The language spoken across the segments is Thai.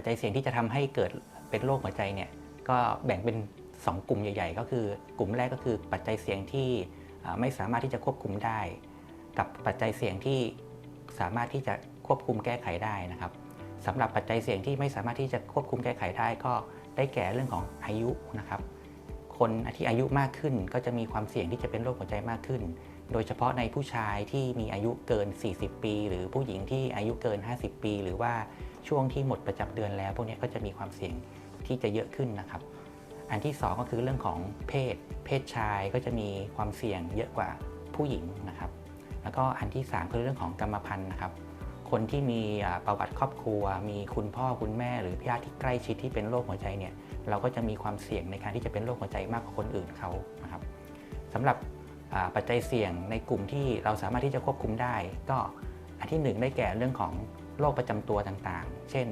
ปัจจัยเสี่ยงที่จะทำให้เกิดเป็นโรคหัวใจเนี่ยก็แบ่งเป็น 2 กลุ่มใหญ่ ๆ ก็คือกลุ่มแรกก็คือปัจจัยเสี่ยงที่ไม่สามารถที่จะควบคุมได้ กับปัจจัยเสี่ยงที่สามารถที่จะควบคุมแก้ไขได้นะครับสำหรับปัจจัยเสี่ยงที่ไม่สามารถที่จะควบคุมแก้ไขได้ก็ได้แก่เรื่องของอายุนะครับคนที่อายุมากขึ้นก็จะมีความเสี่ยงที่จะเป็นโรคหัวใจมากขึ้น โดยเฉพาะในผู้ชายที่มีอายุเกิน 40 ปี หรือผู้หญิงที่อายุเกิน 50 ปี หรือว่า ช่วงที่หมดประจำเดือนแล้ว พวกนี้ก็จะมีความเสี่ยงที่จะเยอะขึ้นนะครับ อันที่ 2 ก็คือเรื่องของเพศ เพศชายก็จะมีความเสี่ยงเยอะกว่าผู้หญิงนะครับ แล้วก็อันที่ 3 คือเรื่องของกรรมพันธุ์นะครับ คนที่มีประวัติครอบครัว มีคุณพ่อคุณแม่ หรือญาติที่ใกล้ชิดที่เป็นโรคหัวใจเนี่ยเราก็จะมีความเสี่ยงในการที่จะเป็นโรคหัวใจมากกว่าคนอื่นเขานะครับสำหรับปัจจัยเสี่ยงในกลุ่มที่เราสามารถที่จะควบคุมได้ ก็อันที่หนึ่งได้แก่เรื่องของ โรคประจำตัวต่างๆ เช่น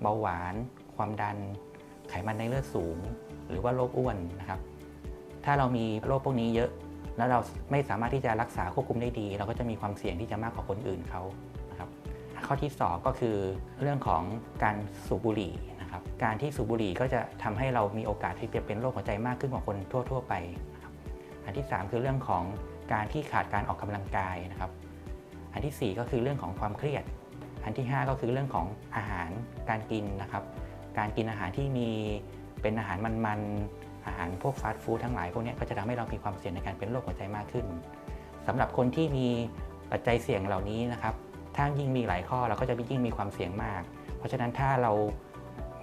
เบาหวาน ความดัน ไขมันในเลือดสูง หรือว่าโรคอ้วนนะครับ ถ้าเรามีโรคพวกนี้เยอะ แล้วเราไม่สามารถที่จะรักษาควบคุมได้ดี เราก็จะมีความเสี่ยงที่จะมากกว่าคนอื่นเขานะครับ ข้อที่ 2 ก็คือเรื่องของการสูบบุหรี่นะครับ การที่สูบบุหรี่ก็จะทำให้เรามีโอกาสที่จะเป็นโรคหัวใจมากขึ้นกว่าคนทั่ว ๆ ไปนะครับอันที่ 3 คือเรื่องของการที่ขาดการออกกำลังกายนะครับ อันทีสี่ 4 ก็คือเรื่องของความเครียด อันที่ 5 ก็คือเรื่องของอาหารการกินนะครับ การกินอาหารที่มีเป็นอาหารมันๆ อาหารพวกฟาสต์ฟู้ดทั้งหลายพวกนี้ก็จะทำให้เรามีความเสี่ยงในการเป็นโรคหัวใจมากขึ้นสำหรับคนที่มีปัจจัยเสี่ยงเหล่านี้นะครับถ้ายิ่งมีหลายข้อเราก็จะยิ่งมีความเสี่ยงมาก เพราะฉะนั้นถ้าเรา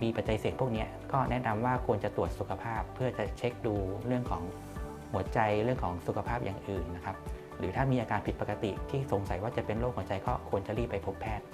มีปัจจัยเสี่ยงพวกนี้ก็แนะนำว่าควรจะตรวจสุขภาพเพื่อจะเช็คดูเรื่องของหัวใจเรื่องของสุขภาพอย่างอื่นนะครับ หรือถ้ามีอาการผิดปกติที่สงสัยว่าจะเป็นโรคหัวใจก็ควรจะรีบไปพบแพทย์